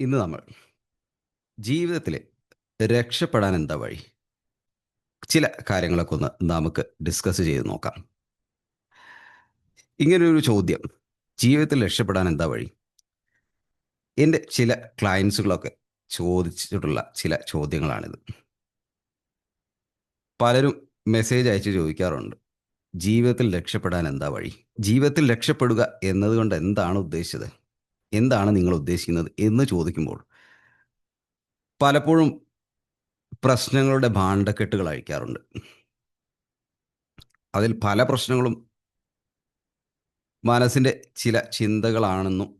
ഇന്ന് നമ്മൾ ജീവിതത്തിൽ രക്ഷപ്പെടാൻ എന്താ വഴി? ചില കാര്യങ്ങളൊക്കെ ഒന്ന് നമുക്ക് ഡിസ്കസ് ചെയ്ത് നോക്കാം. ഇങ്ങനൊരു ചോദ്യം. ജീവിതത്തിൽ രക്ഷപ്പെടാൻ എന്താ വഴി? എന്റെ ചില ക്ലയൻസുകളൊക്കെ ചോദിച്ചിട്ടുള്ള ചില ചോദ്യങ്ങളാണിത്. പലരും മെസ്സേജ് അയച്ച് ചോദിക്കാറുണ്ട്. ജീവിതത്തിൽ രക്ഷപ്പെടാൻ എന്താ വഴി? ജീവിതത്തിൽ രക്ഷപ്പെടുക എന്നതുകൊണ്ട് എന്താണ് ഉദ്ദേശിച്ചത്? എന്താണ് നിങ്ങൾ ഉദ്ദേശിക്കുന്നത് എന്ന് ചോദിക്കുമ്പോൾ പലപ്പോഴും പ്രശ്നങ്ങളുടെ ഭാണ്ഡക്കെട്ടുകൾ അഴിക്കാറുണ്ട്. അതിൽ പല പ്രശ്നങ്ങളും മനസ്സിന്റെ ചില ചിന്തകളാണെന്നും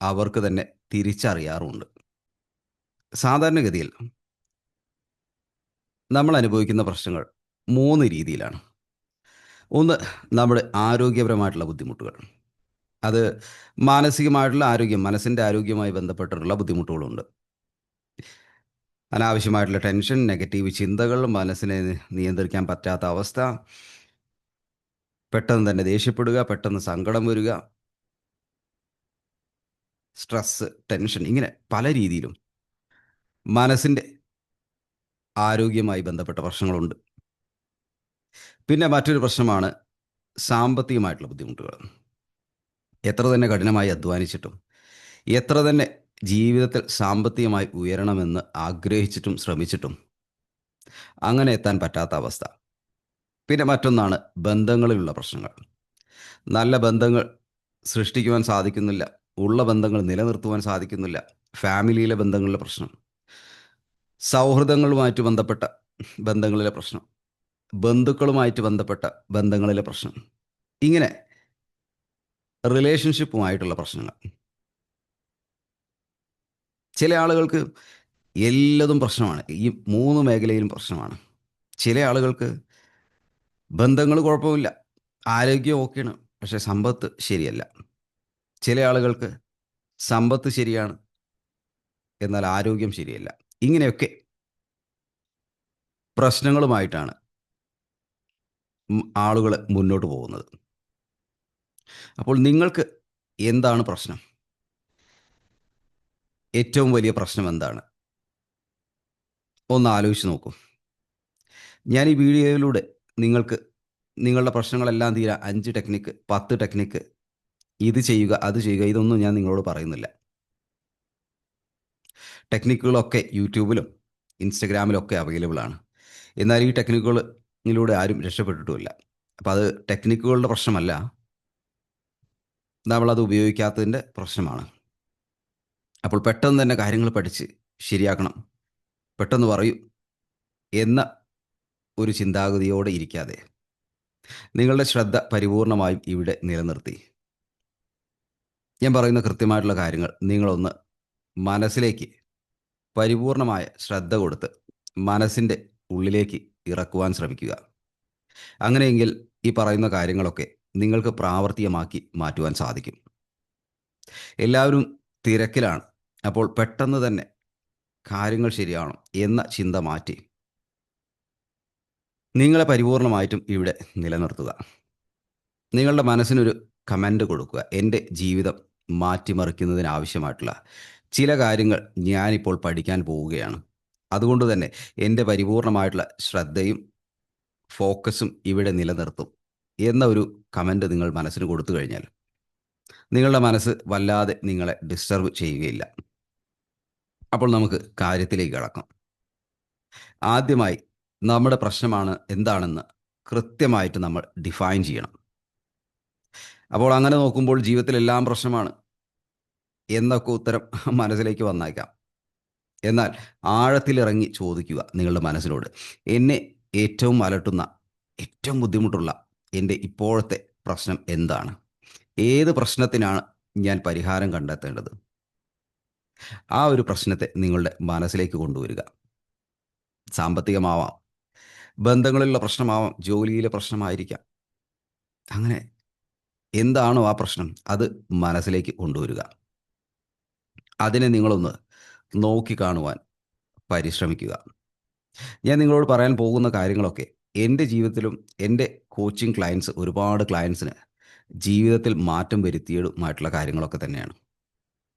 അവർക്ക് തന്നെ തിരിച്ചറിയാറുമുണ്ട് സാധാരണഗതിയിൽ നമ്മൾ അനുഭവിക്കുന്ന പ്രശ്നങ്ങൾ മൂന്ന് രീതിയിലാണ്. ഒന്ന് നമ്മുടെ ആരോഗ്യപരമായിട്ടുള്ള ബുദ്ധിമുട്ടുകൾ. അത് മാനസികമായിട്ടുള്ള ആരോഗ്യം മനസ്സിന്റെ ആരോഗ്യവുമായി ബന്ധപ്പെട്ടിട്ടുള്ള ബുദ്ധിമുട്ടുകളുണ്ട്. അനാവശ്യമായിട്ടുള്ള ടെൻഷൻ നെഗറ്റീവ് ചിന്തകൾ മനസ്സിനെ നിയന്ത്രിക്കാൻ പറ്റാത്ത അവസ്ഥ പെട്ടെന്ന് തന്നെ ദേഷ്യപ്പെടുക പെട്ടെന്ന് സങ്കടം വരിക സ്ട്രെസ് ടെൻഷൻ ഇങ്ങനെ പല രീതിയിലും മനസ്സിന്റെ ആരോഗ്യമായി ബന്ധപ്പെട്ട പ്രശ്നങ്ങളുണ്ട്. പിന്നെ മറ്റൊരു പ്രശ്നമാണ് സാമ്പത്തികമായിട്ടുള്ള ബുദ്ധിമുട്ടുകൾ. എത്ര തന്നെ കഠിനമായി അധ്വാനിച്ചിട്ടും എത്ര തന്നെ ജീവിതത്തിൽ സാമ്പത്തികമായി ഉയരണമെന്ന് ആഗ്രഹിച്ചിട്ടും ശ്രമിച്ചിട്ടും അങ്ങനെ എത്താൻ പറ്റാത്ത അവസ്ഥ. പിന്നെ മറ്റൊന്നാണ് ബന്ധങ്ങളിലുള്ള പ്രശ്നങ്ങൾ. നല്ല ബന്ധങ്ങൾ സൃഷ്ടിക്കുവാൻ സാധിക്കുന്നില്ല ഉള്ള ബന്ധങ്ങൾ നിലനിർത്തുവാൻ സാധിക്കുന്നില്ല ഫാമിലിയിലെ ബന്ധങ്ങളിലെ പ്രശ്നം സൗഹൃദങ്ങളുമായിട്ട് ബന്ധപ്പെട്ട ബന്ധങ്ങളിലെ പ്രശ്നം ബന്ധുക്കളുമായിട്ട് ബന്ധപ്പെട്ട ബന്ധങ്ങളിലെ പ്രശ്നം ഇങ്ങനെ റിലേഷൻഷിപ്പുമായിട്ടുള്ള പ്രശ്നങ്ങൾ. ചില ആളുകൾക്ക് എല്ലതും പ്രശ്നമാണ്. ഈ മൂന്ന് മേഖലയിലും പ്രശ്നമാണ്. ചില ആളുകൾക്ക് ബന്ധങ്ങൾ കുഴപ്പമില്ല. ആരോഗ്യം ഓക്കെയാണ്. പക്ഷേ സമ്പത്ത് ശരിയല്ല. ചില ആളുകൾക്ക് സമ്പത്ത് ശരിയാണ്. എന്നാൽ ആരോഗ്യം ശരിയല്ല. ഇങ്ങനെയൊക്കെ പ്രശ്നങ്ങളുമായിട്ടാണ് ആളുകൾ മുന്നോട്ട് പോകുന്നത്. അപ്പോൾ നിങ്ങൾക്ക് എന്താണ് പ്രശ്നം? ഏറ്റവും വലിയ പ്രശ്നം എന്താണ്? ഒന്ന് ആലോചിച്ച് നോക്കൂ. ഞാൻ ഈ വീഡിയോയിലൂടെ നിങ്ങൾക്ക് നിങ്ങളുടെ പ്രശ്നങ്ങളെല്ലാം തീരാ അഞ്ച് ടെക്നിക്ക് പത്ത് ടെക്നിക്ക് ഇത് ചെയ്യുക അത് ചെയ്യുക ഇതൊന്നും ഞാൻ നിങ്ങളോട് പറയുന്നില്ല. ടെക്നിക്കുകളൊക്കെ യൂട്യൂബിലും ഇൻസ്റ്റഗ്രാമിലൊക്കെ അവൈലബിൾ ആണ്. എന്നാൽ ഈ ടെക്നിക്കുകളിലൂടെ ആരും രക്ഷപ്പെട്ടിട്ടുമില്ല. അപ്പം അത് ടെക്നിക്കുകളുടെ പ്രശ്നമല്ല. നമ്മളത് ഉപയോഗിക്കാത്തതിന്റെ പ്രശ്നമാണ്. അപ്പോൾ പെട്ടെന്ന് തന്നെ കാര്യങ്ങൾ പഠിച്ച് ശരിയാക്കണം. പെട്ടെന്ന് പറയൂ എന്ന ഒരു ചിന്താഗതിയോടെ ഇരിക്കാതെ. നിങ്ങളുടെ ശ്രദ്ധ പരിപൂർണമായും ഇവിടെ നിലനിർത്തി. ഞാൻ പറയുന്ന കൃത്യമായിട്ടുള്ള കാര്യങ്ങൾ നിങ്ങളൊന്ന് മനസ്സിലേക്ക് പരിപൂർണമായ ശ്രദ്ധ കൊടുത്ത് മനസ്സിന്റെ ഉള്ളിലേക്ക് ഇറക്കുവാൻ ശ്രമിക്കുക. അങ്ങനെയെങ്കിൽ ഈ പറയുന്ന കാര്യങ്ങളൊക്കെ നിങ്ങൾക്ക് പ്രാവർത്തികമാക്കി മാറ്റുവാൻ സാധിക്കും. എല്ലാവരും തിരക്കിലാണ്. അപ്പോൾ പെട്ടെന്ന് തന്നെ കാര്യങ്ങൾ ശരിയാണോ എന്ന ചിന്ത മാറ്റി നിങ്ങളെ പരിപൂർണമായിട്ടും ഇവിടെ നിലനിർത്തുക. നിങ്ങളുടെ മനസ്സിനൊരു കമന്റ് കൊടുക്കുക. എന്റെ ജീവിതം മാറ്റിമറിക്കുന്നതിനാവശ്യമായിട്ടുള്ള ചില കാര്യങ്ങൾ ഞാനിപ്പോൾ പഠിക്കാൻ പോവുകയാണ്. അതുകൊണ്ട് തന്നെ എന്റെ പരിപൂർണമായിട്ടുള്ള ശ്രദ്ധയും ഫോക്കസും ഇവിടെ നിലനിർത്തും. എന്ന ഒരു കമന്റ് നിങ്ങൾ മനസ്സിന് കൊടുത്തു കഴിഞ്ഞാൽ നിങ്ങളുടെ മനസ്സ് വല്ലാതെ നിങ്ങളെ ഡിസ്റ്റർബ് ചെയ്യുകയില്ല. അപ്പോൾ നമുക്ക് കാര്യത്തിലേക്ക് കടക്കാം. ആദ്യമായി നമ്മുടെ പ്രശ്നമാണ് എന്താണെന്ന് കൃത്യമായിട്ട് നമ്മൾ ഡിഫൈൻ ചെയ്യണം. അപ്പോൾ അങ്ങനെ നോക്കുമ്പോൾ ജീവിതത്തിലെല്ലാം പ്രശ്നമാണ് എന്നൊക്കെ ഉത്തരം മനസ്സിലേക്ക് വന്നേക്കാം. എന്നാൽ ആഴത്തിലിറങ്ങി ചോദിക്കുക നിങ്ങളുടെ മനസ്സിനോട്. എന്നെ ഏറ്റവും അലട്ടുന്ന ഏറ്റവും ബുദ്ധിമുട്ടുള്ള എന്റെ ഇപ്പോഴത്തെ പ്രശ്നം എന്താണ്? ഏത് പ്രശ്നത്തിനാണ് ഞാൻ പരിഹാരം കണ്ടെത്തേണ്ടത്? ആ ഒരു പ്രശ്നത്തെ നിങ്ങളുടെ മനസ്സിലേക്ക് കൊണ്ടുവരിക. സാമ്പത്തികമാവാം ബന്ധങ്ങളിലുള്ള പ്രശ്നമാവാം ജോലിയിലെ പ്രശ്നമായിരിക്കാം. അങ്ങനെ എന്താണോ ആ പ്രശ്നം അത് മനസ്സിലേക്ക് കൊണ്ടുവരിക. അതിനെ നിങ്ങളൊന്ന് നോക്കി കാണുവാൻ പരിശ്രമിക്കുക. ഞാൻ നിങ്ങളോട് പറയാൻ പോകുന്ന കാര്യങ്ങളൊക്കെ എന്റെ ജീവിതത്തിലും എന്റെ കോച്ചിങ് ക്ലയൻസ് ഒരുപാട് ക്ലയൻസിന് ജീവിതത്തിൽ മാറ്റം വരുത്തിയതുമായിട്ടുള്ള കാര്യങ്ങളൊക്കെ തന്നെയാണ്.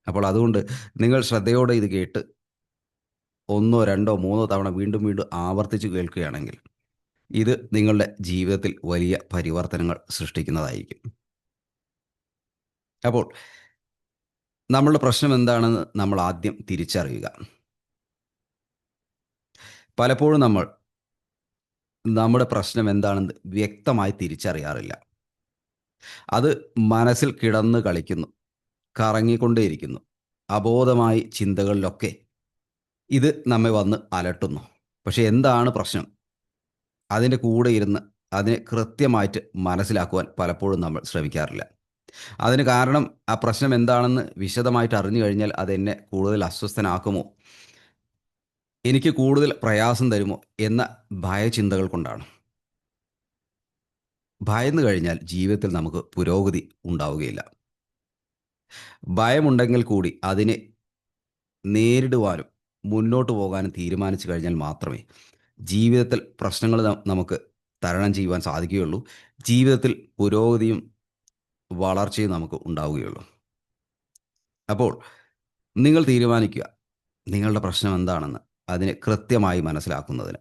അപ്പോൾ അതുകൊണ്ട് നിങ്ങൾ ശ്രദ്ധയോടെ ഇത് കേട്ട് ഒന്നോ രണ്ടോ മൂന്നോ തവണ വീണ്ടും വീണ്ടും ആവർത്തിച്ച് കേൾക്കുകയാണെങ്കിൽ ഇത് നിങ്ങളുടെ ജീവിതത്തിൽ വലിയ പരിവർത്തനങ്ങൾ സൃഷ്ടിക്കുന്നതായിരിക്കും. അപ്പോൾ നമ്മളുടെ പ്രശ്നം എന്താണെന്ന് നമ്മൾ ആദ്യം തിരിച്ചറിയുക. പലപ്പോഴും നമ്മൾ നമ്മുടെ പ്രശ്നം എന്താണെന്ന് വ്യക്തമായി തിരിച്ചറിയാറില്ല. അത് മനസ്സിൽ കിടന്ന് കളിക്കുന്നു കറങ്ങിക്കൊണ്ടേയിരിക്കുന്നു അബോധമായി ചിന്തകളിലൊക്കെ. ഇത് നമ്മെ വന്ന് അലട്ടുന്നു. പക്ഷെ എന്താണ് പ്രശ്നം? അതിന്റെ കൂടെ ഇരുന്ന് അതിനെ കൃത്യമായിട്ട് മനസ്സിലാക്കുവാൻ പലപ്പോഴും നമ്മൾ ശ്രമിക്കാറില്ല. അതിന് കാരണം ആ പ്രശ്നം എന്താണെന്ന് വിശദമായിട്ട് അറിഞ്ഞു കഴിഞ്ഞാൽ അതെന്നെ കൂടുതൽ അസ്വസ്ഥനാക്കുമോ? എനിക്ക് കൂടുതൽ പ്രയാസം തരുമോ എന്ന ഭയചിന്തകൾ കൊണ്ടാണ്. ഭയന്നു കഴിഞ്ഞാൽ ജീവിതത്തിൽ നമുക്ക് പുരോഗതി ഉണ്ടാവുകയില്ല. ഭയമുണ്ടെങ്കിൽ കൂടി അതിനെ നേരിടുവാനും മുന്നോട്ട് പോകാനും തീരുമാനിച്ചു കഴിഞ്ഞാൽ മാത്രമേ ജീവിതത്തിൽ പ്രശ്നങ്ങൾ നമുക്ക് തരണം ചെയ്യുവാൻ സാധിക്കുകയുള്ളൂ. ജീവിതത്തിൽ പുരോഗതിയും വളർച്ചയും നമുക്ക് ഉണ്ടാവുകയുള്ളൂ. അപ്പോൾ നിങ്ങൾ തീരുമാനിക്കുക നിങ്ങളുടെ പ്രശ്നം എന്താണെന്ന്. അതിനെ കൃത്യമായി മനസ്സിലാക്കുന്നതിന്.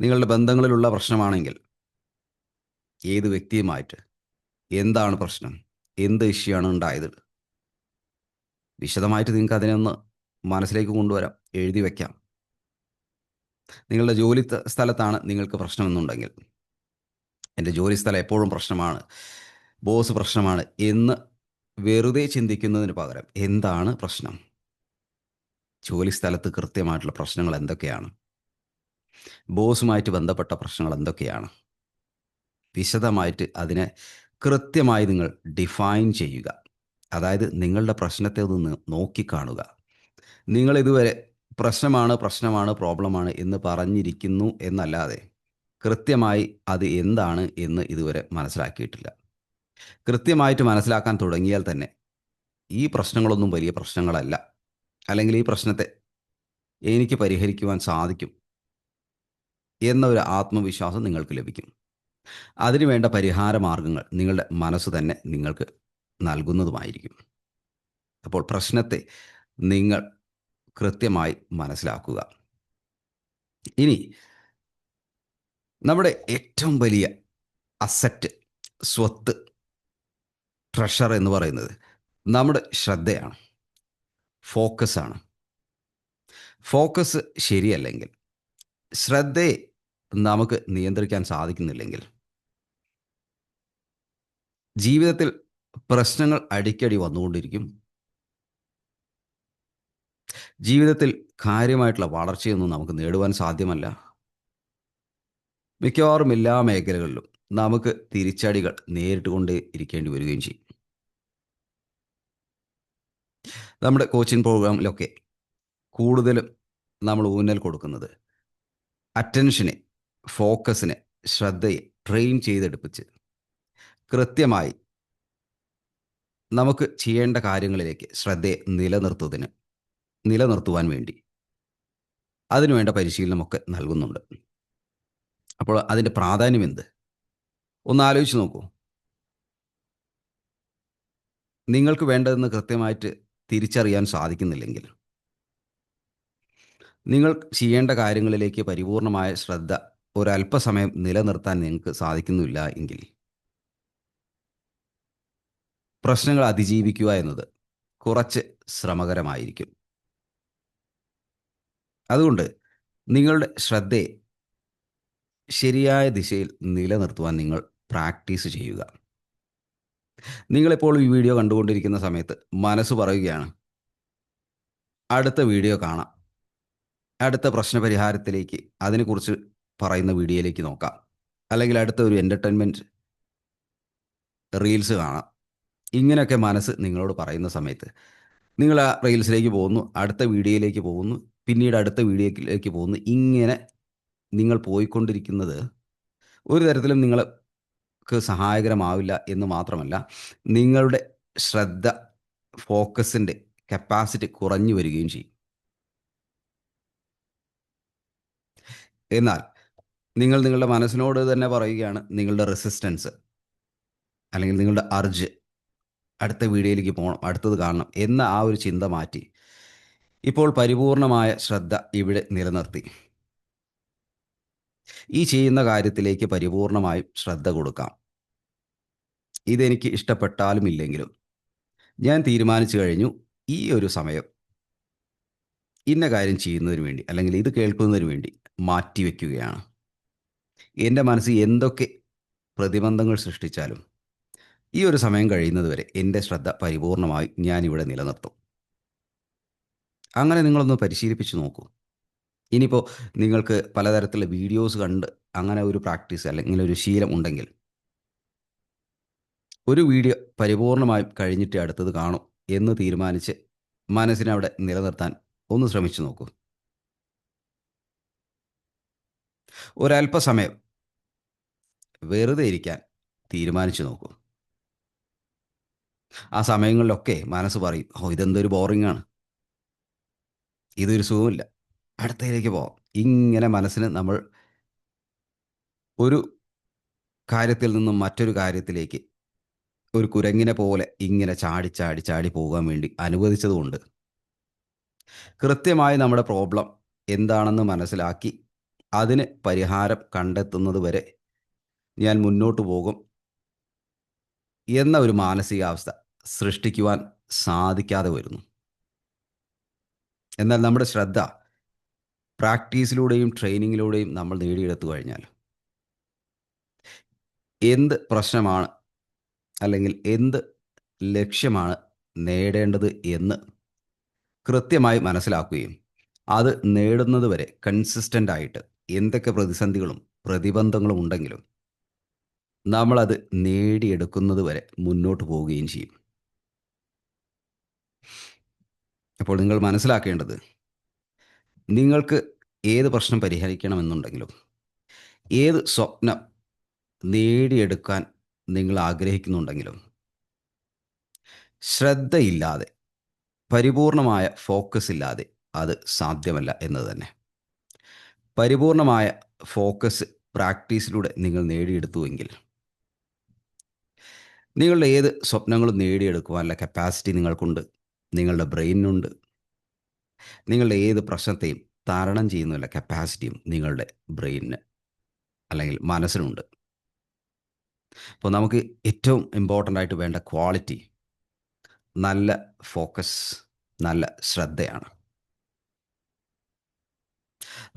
നിങ്ങളുടെ ബന്ധങ്ങളിലുള്ള പ്രശ്നമാണെങ്കിൽ ഏത് വ്യക്തിയുമായിട്ട് എന്താണ് പ്രശ്നം എന്ത് ഇഷ്യൂ ഉണ്ടായത്? വിശദമായിട്ട് നിങ്ങൾക്ക് അതിനെ ഒന്ന് മനസ്സിലേക്ക് കൊണ്ടുവരാം എഴുതി വയ്ക്കാം നിങ്ങളുടെ ജോലി സ്ഥലത്താണ് നിങ്ങൾക്ക് പ്രശ്നമെന്നുണ്ടെങ്കിൽ എന്റെ ജോലി സ്ഥലം എപ്പോഴും പ്രശ്നമാണ് ബോസ് പ്രശ്നമാണ് എന്ന് വെറുതെ ചിന്തിക്കുന്നതിന് പകരം എന്താണ് പ്രശ്നം? ജോലി സ്ഥലത്ത് കൃത്യമായിട്ടുള്ള പ്രശ്നങ്ങൾ എന്തൊക്കെയാണ്? ബോസുമായിട്ട് ബന്ധപ്പെട്ട പ്രശ്നങ്ങൾ എന്തൊക്കെയാണ്? വിശദമായിട്ട് അതിനെ കൃത്യമായി നിങ്ങൾ ഡിഫൈൻ ചെയ്യുക. അതായത് നിങ്ങളുടെ പ്രശ്നത്തെ ഒന്ന് നോക്കിക്കാണുക. നിങ്ങൾ ഇതുവരെ പ്രശ്നമാണ് പ്രശ്നമാണ് പ്രോബ്ലമാണ് എന്ന് പറഞ്ഞിരിക്കുന്നു എന്നല്ലാതെ കൃത്യമായി അത് എന്താണ് എന്ന് ഇതുവരെ മനസ്സിലാക്കിയിട്ടില്ല. കൃത്യമായിട്ട് മനസ്സിലാക്കാൻ തുടങ്ങിയാൽ തന്നെ ഈ പ്രശ്നങ്ങളൊന്നും വലിയ പ്രശ്നങ്ങളല്ല. അല്ലെങ്കിൽ ഈ പ്രശ്നത്തെ എനിക്ക് പരിഹരിക്കുവാൻ സാധിക്കും എന്നൊരു ആത്മവിശ്വാസം നിങ്ങൾക്ക് ലഭിക്കും. അതിനുവേണ്ട പരിഹാര മാർഗങ്ങൾ നിങ്ങളുടെ മനസ്സ് തന്നെ നിങ്ങൾക്ക് നൽകുന്നതുമായിരിക്കും. അപ്പോൾ പ്രശ്നത്തെ നിങ്ങൾ കൃത്യമായി മനസ്സിലാക്കുക. ഇനി നമ്മുടെ ഏറ്റവും വലിയ അസറ്റ് സ്വത്ത് ട്രഷർ എന്ന് പറയുന്നത് നമ്മുടെ ശ്രദ്ധയാണ്. ഫോക്കസാണ്. ഫോക്കസ് ശരിയല്ലെങ്കിൽ ശ്രദ്ധയെ നമുക്ക് നിയന്ത്രിക്കാൻ സാധിക്കുന്നില്ലെങ്കിൽ ജീവിതത്തിൽ പ്രശ്നങ്ങൾ അടിക്കടി വന്നുകൊണ്ടിരിക്കും. ജീവിതത്തിൽ കാര്യമായിട്ടുള്ള വളർച്ചയൊന്നും നമുക്ക് നേടുവാൻ സാധ്യമല്ല. മിക്കവാറും എല്ലാ മേഖലകളിലും നമുക്ക് തിരിച്ചടികൾ നേരിട്ടുകൊണ്ടേ ഇരിക്കേണ്ടി വരികയും ചെയ്യും. നമ്മുടെ കോച്ചിങ് പ്രോഗ്രാമിലൊക്കെ കൂടുതലും നമ്മൾ ഊന്നൽ കൊടുക്കുന്നത് അറ്റൻഷനെ ഫോക്കസിനെ ശ്രദ്ധയെ ട്രെയിൻ ചെയ്തെടുപ്പിച്ച് കൃത്യമായി നമുക്ക് ചെയ്യേണ്ട കാര്യങ്ങളിലേക്ക് ശ്രദ്ധയെ നിലനിർത്തുന്നതിന് നിലനിർത്തുവാൻ വേണ്ടി അതിനുവേണ്ട പരിശീലനമൊക്കെ നൽകുന്നുണ്ട്. അപ്പോൾ അതിന്റെ പ്രാധാന്യം എന്ത്? ഒന്ന് ആലോചിച്ച് നോക്കൂ. നിങ്ങൾക്ക് വേണ്ടതെന്ന് കൃത്യമായിട്ട് തിരിച്ചറിയാൻ സാധിക്കുന്നില്ലെങ്കിൽ. നിങ്ങൾ ചെയ്യേണ്ട കാര്യങ്ങളിലേക്ക് പരിപൂർണമായ ശ്രദ്ധ ഒരല്പസമയം നിലനിർത്താൻ നിങ്ങൾക്ക് സാധിക്കുന്നില്ല എങ്കിൽ. പ്രശ്നങ്ങൾ അതിജീവിക്കുക എന്നത് കുറച്ച് ശ്രമകരമായിരിക്കും. അതുകൊണ്ട് നിങ്ങളുടെ ശ്രദ്ധയെ ശരിയായ ദിശയിൽ നിലനിർത്തുവാൻ നിങ്ങൾ പ്രാക്ടീസ് ചെയ്യുക. നിങ്ങളിപ്പോൾ ഈ വീഡിയോ കണ്ടുകൊണ്ടിരിക്കുന്ന സമയത്ത് മനസ്സ് പറയുകയാണ് അടുത്ത വീഡിയോ കാണാം. അടുത്ത പ്രശ്നപരിഹാരത്തിലേക്ക് അതിനെക്കുറിച്ച് പറയുന്ന വീഡിയോയിലേക്ക് നോക്കാം. അല്ലെങ്കിൽ അടുത്ത ഒരു എന്റർടൈൻമെന്റ് റീൽസ് കാണാം. ഇങ്ങനെയൊക്കെ മനസ്സ് നിങ്ങളോട് പറയുന്ന സമയത്ത് നിങ്ങൾ ആ റീൽസിലേക്ക് പോകുന്നു അടുത്ത വീഡിയോയിലേക്ക് പോകുന്നു പിന്നീട് അടുത്ത വീഡിയോയിലേക്ക് പോകുന്നു. ഇങ്ങനെ നിങ്ങൾ പോയിക്കൊണ്ടിരിക്കുന്നത് ഒരു തരത്തിലും നിങ്ങൾക്ക് സഹായകരമാവില്ല എന്ന് മാത്രമല്ല നിങ്ങളുടെ ശ്രദ്ധ ഫോക്കസിന്റെ കപ്പാസിറ്റി കുറഞ്ഞു വരികയും ചെയ്യും. എന്നാൽ നിങ്ങൾ നിങ്ങളുടെ മനസ്സിനോട് തന്നെ പറയുകയാണ് നിങ്ങളുടെ റെസിസ്റ്റൻസ് അല്ലെങ്കിൽ നിങ്ങളുടെ അർജ് അടുത്ത വീഡിയോയിലേക്ക് പോകണം അടുത്തത് കാണണം എന്ന ആ ഒരു ചിന്ത മാറ്റി. ഇപ്പോൾ പരിപൂർണമായ ശ്രദ്ധ ഇവിടെ നിലനിർത്തി. ഈ ചെയ്യുന്ന കാര്യത്തിലേക്ക് പരിപൂർണമായും ശ്രദ്ധ കൊടുക്കാം. ഇതെനിക്ക് ഇഷ്ടപ്പെട്ടാലും ഇല്ലെങ്കിലും ഞാൻ തീരുമാനിച്ചു കഴിഞ്ഞു ഈ ഒരു സമയം. ഇന്ന കാര്യം ചെയ്യുന്നതിന് വേണ്ടി അല്ലെങ്കിൽ ഇത് കേൾക്കുന്നതിന് വേണ്ടി മാറ്റിവെക്കുകയാണ് എന്റെ മനസ്സ് എന്തൊക്കെ പ്രതിബന്ധങ്ങൾ സൃഷ്ടിച്ചാലും ഈ ഒരു സമയം കഴിയുന്നത് വരെ എന്റെ ശ്രദ്ധ പരിപൂർണമായി ഞാനിവിടെ നിലനിർത്തും. അങ്ങനെ നിങ്ങളൊന്ന് പരിശീലിപ്പിച്ചു നോക്കൂ. ഇനിയിപ്പോൾ നിങ്ങൾക്ക് പലതരത്തിലുള്ള വീഡിയോസ് കണ്ട് അങ്ങനെ ഒരു പ്രാക്ടീസ് അല്ലെങ്കിൽ ഒരു ശീലം ഉണ്ടെങ്കിൽ ഒരു വീഡിയോ പരിപൂർണമായും കഴിഞ്ഞിട്ട് അടുത്തത് കാണും എന്ന് തീരുമാനിച്ച് മനസ്സിനെ അവിടെ നിലനിർത്താൻ ഒന്ന് ശ്രമിച്ചു നോക്കൂ. ഒരല്പസമയം വെറുതെ ഇരിക്കാൻ തീരുമാനിച്ചു നോക്കൂ. ആ സമയങ്ങളിലൊക്കെ മനസ്സ് പറയും ഓ ഇതെന്തൊരു ബോറിംഗ് ആണ് ഇതൊരു സുഖമില്ല. അടുത്തതിലേക്ക് പോവാം. ഇങ്ങനെ മനസ്സിന് നമ്മൾ ഒരു കാര്യത്തിൽ നിന്നും മറ്റൊരു കാര്യത്തിലേക്ക് ഒരു കുരങ്ങിനെ പോലെ ഇങ്ങനെ ചാടി ചാടി ചാടി പോകാൻ വേണ്ടി അനുവദിച്ചതുകൊണ്ട് കൃത്യമായി നമ്മുടെ പ്രോബ്ലം എന്താണെന്ന് മനസ്സിലാക്കി അതിന് പരിഹാരം കണ്ടെത്തുന്നത് വരെ ഞാൻ മുന്നോട്ട് പോകും എന്ന ഒരു മാനസികാവസ്ഥ സൃഷ്ടിക്കുവാൻ സാധിക്കാതെ വരുന്നു. എന്നാൽ നമ്മുടെ ശ്രദ്ധ പ്രാക്ടീസിലൂടെയും ട്രെയിനിങ്ങിലൂടെയും നമ്മൾ നേടിയെടുത്തു കഴിഞ്ഞാൽ എന്ത് പ്രശ്നമാണ് അല്ലെങ്കിൽ എന്ത് ലക്ഷ്യമാണ് നേടേണ്ടത് എന്ന് കൃത്യമായി മനസ്സിലാക്കുകയും അത് നേടുന്നത് വരെ കൺസിസ്റ്റന്റ് ആയിട്ട് എന്തൊക്കെ പ്രതിസന്ധികളും പ്രതിബന്ധങ്ങളും ഉണ്ടെങ്കിലും നമ്മളത് നേടിയെടുക്കുന്നത് വരെ മുന്നോട്ട് പോവുകയും ചെയ്യും. അപ്പോൾ നിങ്ങൾ മനസ്സിലാക്കേണ്ടത് നിങ്ങൾക്ക് ഏത് പ്രശ്നം പരിഹരിക്കണമെന്നുണ്ടെങ്കിലും ഏത് സ്വപ്നം നേടിയെടുക്കാൻ നിങ്ങൾ ആഗ്രഹിക്കുന്നുണ്ടെങ്കിലും ശ്രദ്ധയില്ലാതെ പരിപൂർണമായ ഫോക്കസ് ഇല്ലാതെ അത് സാധ്യമല്ല എന്ന് തന്നെ. പരിപൂർണമായ ഫോക്കസ് പ്രാക്ടീസിലൂടെ നിങ്ങൾ നേടിയെടുത്തുവെങ്കിൽ നിങ്ങളുടെ ഏത് സ്വപ്നങ്ങളും നേടിയെടുക്കുവാനുള്ള കപ്പാസിറ്റി നിങ്ങൾക്കുണ്ട് നിങ്ങളുടെ ബ്രെയിനിനുണ്ട് നിങ്ങളുടെ ഏത് പ്രശ്നത്തെയും തരണം ചെയ്യുന്നില്ല കപ്പാസിറ്റിയും നിങ്ങളുടെ ബ്രെയിനിന് അല്ലെങ്കിൽ മനസ്സിനുണ്ട്. അപ്പോൾ നമുക്ക് ഏറ്റവും ഇമ്പോർട്ടന്റ് ആയിട്ട് വേണ്ട ക്വാളിറ്റി നല്ല ഫോക്കസ് നല്ല ശ്രദ്ധയാണ്.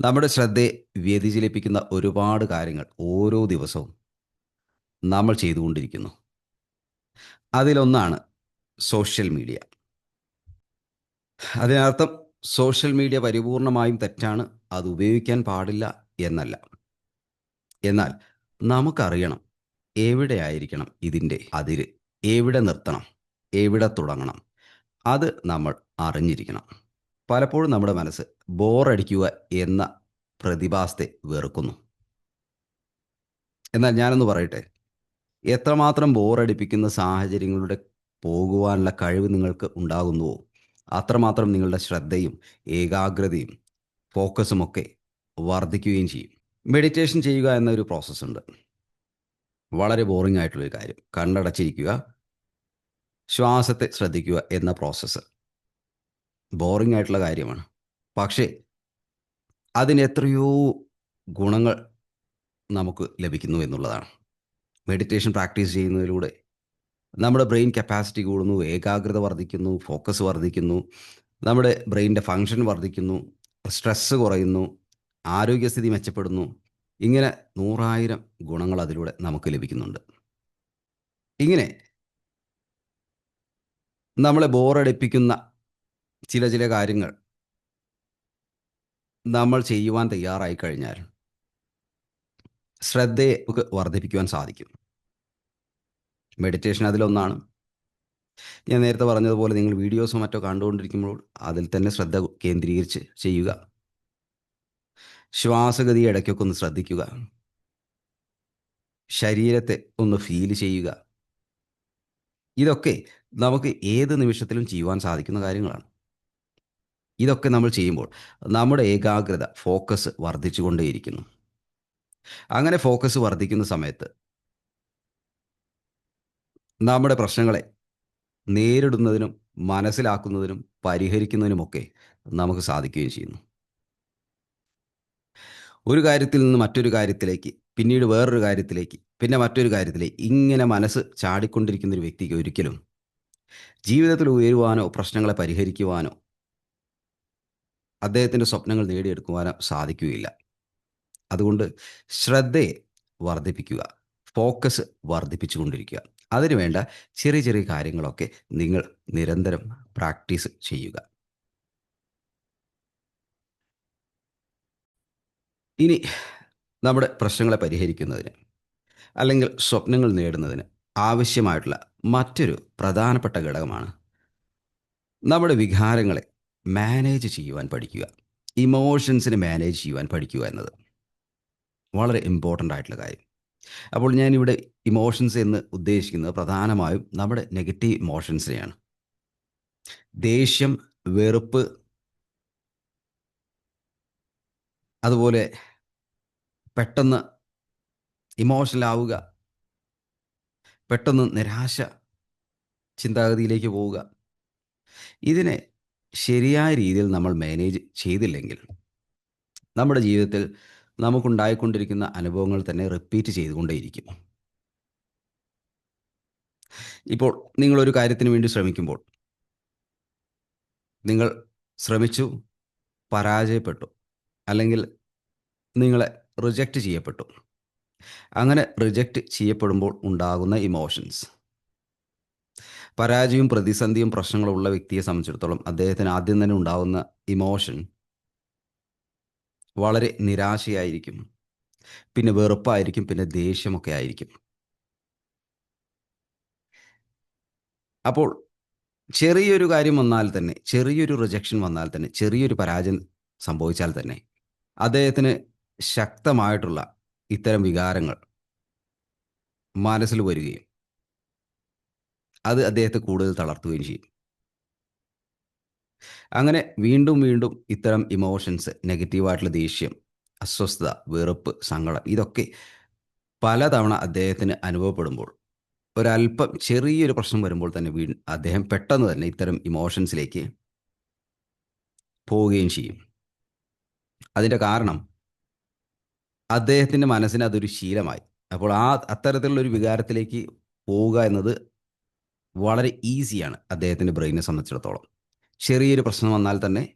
നമ്മുടെ ശ്രദ്ധയെ വ്യതിചലിപ്പിക്കുന്ന ഒരുപാട് കാര്യങ്ങൾ ഓരോ ദിവസവും നമ്മൾ ചെയ്തുകൊണ്ടിരിക്കുന്നു. അതിലൊന്നാണ് സോഷ്യൽ മീഡിയ അതിനർത്ഥം സോഷ്യൽ മീഡിയ പരിപൂർണമായും തെറ്റാണ് അത് ഉപയോഗിക്കാൻ പാടില്ല എന്നല്ല. എന്നാൽ നമുക്കറിയണം എവിടെ ആയിരിക്കണം ഇതിന്റെ അതിര്? എവിടെ നിർത്തണം? എവിടെ തുടങ്ങണം? അത് നമ്മൾ അറിഞ്ഞിരിക്കണം. പലപ്പോഴും നമ്മുടെ മനസ്സ് ബോറടിക്കുക എന്ന പ്രതിഭാസത്തെ വെറുക്കുന്നു. എന്നാൽ ഞാനൊന്ന് പറയട്ടെ എത്രമാത്രം ബോറടിപ്പിക്കുന്ന സാഹചര്യങ്ങളുടെ പോകുവാനുള്ള കഴിവ് നിങ്ങൾക്ക് ഉണ്ടാകുന്നുവോ? അത്രമാത്രം നിങ്ങളുടെ ശ്രദ്ധയും ഏകാഗ്രതയും ഫോക്കസും ഒക്കെ വർദ്ധിക്കുകയും ചെയ്യും. മെഡിറ്റേഷൻ ചെയ്യുക എന്നൊരു പ്രോസസ്സ് ഉണ്ട്. വളരെ ബോറിംഗ് ആയിട്ടുള്ളൊരു കാര്യം. കണ്ണടച്ചിരിക്കുക ശ്വാസത്തെ ശ്രദ്ധിക്കുക എന്ന പ്രോസസ്സ് ബോറിംഗ് ആയിട്ടുള്ള കാര്യമാണ്. പക്ഷേ അതിന് എത്രയോ ഗുണങ്ങൾ നമുക്ക് ലഭിക്കുന്നു എന്നുള്ളതാണ്. മെഡിറ്റേഷൻ പ്രാക്ടീസ് ചെയ്യുന്നതിലൂടെ നമ്മുടെ ബ്രെയിൻ കപ്പാസിറ്റി കൂടുന്നു ഏകാഗ്രത വർദ്ധിക്കുന്നു ഫോക്കസ് വർദ്ധിക്കുന്നു നമ്മുടെ ബ്രെയിനിന്റെ ഫങ്ഷൻ വർദ്ധിക്കുന്നു സ്ട്രെസ്സ് കുറയുന്നു ആരോഗ്യസ്ഥിതി മെച്ചപ്പെടുന്നു. ഇങ്ങനെ നൂറായിരം ഗുണങ്ങൾ അതിലൂടെ നമുക്ക് ലഭിക്കുന്നുണ്ട്. ഇങ്ങനെ നമ്മളെ ബോറടിപ്പിക്കുന്ന ചില ചില കാര്യങ്ങൾ നമ്മൾ ചെയ്യുവാൻ തയ്യാറായി കഴിഞ്ഞാൽ ശ്രദ്ധയെ നമുക്ക് വർദ്ധിപ്പിക്കുവാൻ സാധിക്കും. മെഡിറ്റേഷൻ അതിലൊന്നാണ്. ഞാൻ നേരത്തെ പറഞ്ഞതുപോലെ നിങ്ങൾ വീഡിയോസോ മറ്റോ കണ്ടുകൊണ്ടിരിക്കുമ്പോൾ അതിൽ തന്നെ ശ്രദ്ധ കേന്ദ്രീകരിച്ച് ചെയ്യുക. ശ്വാസഗതി ഇടയ്ക്കൊക്കെ ഒന്ന് ശ്രദ്ധിക്കുക. ശരീരത്തെ ഒന്ന് ഫീൽ ചെയ്യുക. ഇതൊക്കെ നമുക്ക് ഏത് നിമിഷത്തിലും ചെയ്യുവാൻ സാധിക്കുന്ന കാര്യങ്ങളാണ്. ഇതൊക്കെ നമ്മൾ ചെയ്യുമ്പോൾ നമ്മുടെ ഏകാഗ്രത ഫോക്കസ് വർദ്ധിച്ചുകൊണ്ടേയിരിക്കുന്നു. അങ്ങനെ ഫോക്കസ് വർദ്ധിക്കുന്ന സമയത്ത് നമ്മുടെ പ്രശ്നങ്ങളെ നേരിടുന്നതിനും മനസ്സിലാക്കുന്നതിനും പരിഹരിക്കുന്നതിനുമൊക്കെ നമുക്ക് സാധിക്കുകയും ചെയ്യുന്നു. ഒരു കാര്യത്തിൽ നിന്ന് മറ്റൊരു കാര്യത്തിലേക്ക് പിന്നീട് വേറൊരു കാര്യത്തിലേക്ക് പിന്നെ മറ്റൊരു കാര്യത്തിലേക്ക് ഇങ്ങനെ മനസ്സ് ചാടിക്കൊണ്ടിരിക്കുന്ന ഒരു വ്യക്തിക്ക് ഒരിക്കലും ജീവിതത്തിൽ ഉയരുവാനോ പ്രശ്നങ്ങളെ പരിഹരിക്കുവാനോ അദ്ദേഹത്തിന്റെ സ്വപ്നങ്ങൾ നേടിയെടുക്കുവാനോ സാധിക്കുകയില്ല. അതുകൊണ്ട് ശ്രദ്ധയെ വർദ്ധിപ്പിക്കുക ഫോക്കസ് വർദ്ധിപ്പിച്ചുകൊണ്ടിരിക്കുക. അതിനു വേണ്ട ചെറിയ ചെറിയ കാര്യങ്ങളൊക്കെ നിങ്ങൾ നിരന്തരം പ്രാക്ടീസ് ചെയ്യുക. ഇനി നമ്മുടെ പ്രശ്നങ്ങളെ പരിഹരിക്കുന്നതിന് അല്ലെങ്കിൽ സ്വപ്നങ്ങൾ നേടുന്നതിന് ആവശ്യമായിട്ടുള്ള മറ്റൊരു പ്രധാനപ്പെട്ട ഘടകമാണ് നമ്മുടെ വികാരങ്ങളെ മാനേജ് ചെയ്യുവാൻ പഠിക്കുക. ഇമോഷൻസിനെ മാനേജ് ചെയ്യുവാൻ പഠിക്കുക എന്നത് വളരെ ഇമ്പോർട്ടന്റ് ആയിട്ടുള്ള കാര്യം. അപ്പോൾ ഞാനിവിടെ ഇമോഷൻസ് എന്ന് ഉദ്ദേശിക്കുന്നത് പ്രധാനമായും നമ്മുടെ നെഗറ്റീവ് ഇമോഷൻസിനെയാണ് ദേഷ്യം വെറുപ്പ് അതുപോലെ പെട്ടെന്ന് ഇമോഷണൽ ആവുക പെട്ടെന്ന് നിരാശ ചിന്താഗതിയിലേക്ക് പോവുക. ഇതിനെ ശരിയായ രീതിയിൽ നമ്മൾ മാനേജ് ചെയ്തില്ലെങ്കിൽ നമ്മുടെ ജീവിതത്തിൽ നമുക്കുണ്ടായിക്കൊണ്ടിരിക്കുന്ന അനുഭവങ്ങൾ തന്നെ റിപ്പീറ്റ് ചെയ്തുകൊണ്ടേയിരിക്കും. ഇപ്പോൾ നിങ്ങളൊരു കാര്യത്തിന് വേണ്ടി ശ്രമിക്കുമ്പോൾ നിങ്ങൾ ശ്രമിച്ചു പരാജയപ്പെട്ടു അല്ലെങ്കിൽ നിങ്ങളെ റിജക്റ്റ് ചെയ്യപ്പെട്ടു. അങ്ങനെ റിജക്റ്റ് ചെയ്യപ്പെടുമ്പോൾ ഉണ്ടാകുന്ന ഇമോഷൻസ് പരാജയവും പ്രതിസന്ധിയും പ്രശ്നങ്ങളും ഉള്ള വ്യക്തിയെ സംബന്ധിച്ചിടത്തോളം അദ്ദേഹത്തിന് ആദ്യം തന്നെ ഉണ്ടാകുന്ന ഇമോഷൻ വളരെ നിരാശയായിരിക്കും. പിന്നെ വെറുപ്പായിരിക്കും പിന്നെ ദേഷ്യമൊക്കെ ആയിരിക്കും. അപ്പോൾ ചെറിയൊരു കാര്യം വന്നാൽ തന്നെ ചെറിയൊരു റിജക്ഷൻ വന്നാൽ തന്നെ ചെറിയൊരു പരാജയം സംഭവിച്ചാൽ തന്നെ അദ്ദേഹത്തിന് ശക്തമായിട്ടുള്ള ഇത്തരം വികാരങ്ങൾ മനസ്സിൽ വരികയും അത് അദ്ദേഹത്തെ കൂടുതൽ തളർത്തുകയും ചെയ്യും. അങ്ങനെ വീണ്ടും വീണ്ടും ഇത്തരം ഇമോഷൻസ് നെഗറ്റീവായിട്ടുള്ള ദേഷ്യം അസ്വസ്ഥത വെറുപ്പ് സങ്കടം ഇതൊക്കെ പലതവണ അദ്ദേഹത്തിന് അനുഭവപ്പെടുമ്പോൾ ഒരല്പം ചെറിയൊരു പ്രശ്നം വരുമ്പോൾ തന്നെ വീ അദ്ദേഹം പെട്ടെന്ന് തന്നെ ഇത്തരം ഇമോഷൻസിലേക്ക് പോവുകയും ചെയ്യും. അതിന്റെ കാരണം അദ്ദേഹത്തിന്റെ മനസ്സിന് അതൊരു ശീലമായി. അപ്പോൾ ആ അത്തരത്തിലുള്ള ഒരു വികാരത്തിലേക്ക് പോവുക എന്നത് വളരെ ഈസിയാണ് അദ്ദേഹത്തിന്റെ ബ്രെയിനെ സംബന്ധിച്ചിടത്തോളം. ചെറിയൊരു പ്രശ്നം വന്നാൽ തന്നെ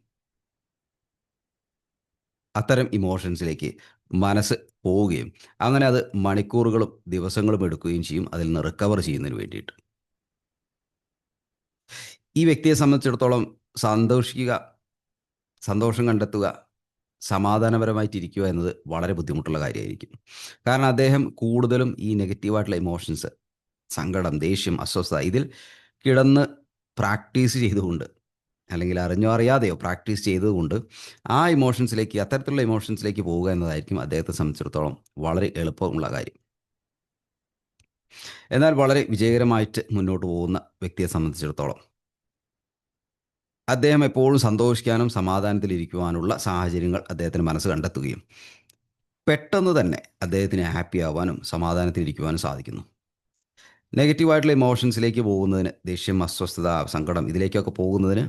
അത്തരം ഇമോഷൻസിലേക്ക് മനസ്സ് പോവുകയും അങ്ങനെ അത് മണിക്കൂറുകളും ദിവസങ്ങളും എടുക്കുകയും ചെയ്യും. അതിൽ നിന്ന് റിക്കവർ ചെയ്യുന്നതിന് വേണ്ടിയിട്ട്. ഈ വ്യക്തിയെ സംബന്ധിച്ചിടത്തോളം സന്തോഷിക്കുക സന്തോഷം കണ്ടെത്തുക സമാധാനപരമായിട്ടിരിക്കുക എന്നത് വളരെ ബുദ്ധിമുട്ടുള്ള കാര്യമായിരിക്കും. കാരണം അദ്ദേഹം കൂടുതലും ഈ നെഗറ്റീവായിട്ടുള്ള ഇമോഷൻസ് സങ്കടം ദേഷ്യം അസ്വസ്ഥത ഇതിൽ കിടന്ന് പ്രാക്ടീസ് ചെയ്തുകൊണ്ട് അല്ലെങ്കിൽ അറിഞ്ഞോ അറിയാതെയോ പ്രാക്ടീസ് ചെയ്തതുകൊണ്ട് ആ ഇമോഷൻസിലേക്ക് അത്തരത്തിലുള്ള ഇമോഷൻസിലേക്ക് പോവുക എന്നതായിരിക്കും അദ്ദേഹത്തെ സംബന്ധിച്ചിടത്തോളം വളരെ എളുപ്പമുള്ള കാര്യം. എന്നാൽ വളരെ വിജയകരമായിട്ട് മുന്നോട്ട് പോകുന്ന വ്യക്തിയെ സംബന്ധിച്ചിടത്തോളം അദ്ദേഹം എപ്പോഴും സന്തോഷിക്കാനും സമാധാനത്തിലിരിക്കുവാനുള്ള സാഹചര്യങ്ങൾ അദ്ദേഹത്തിന് മനസ്സ് കണ്ടെത്തുകയും പെട്ടെന്ന് തന്നെ അദ്ദേഹത്തിന് ഹാപ്പി ആവാനും സമാധാനത്തിലിരിക്കുവാനും സാധിക്കുന്നു. നെഗറ്റീവായിട്ടുള്ള ഇമോഷൻസിലേക്ക് പോകുന്നതിന് ദേഷ്യം അസ്വസ്ഥത സങ്കടം ഇതിലേക്കൊക്കെ പോകുന്നതിന്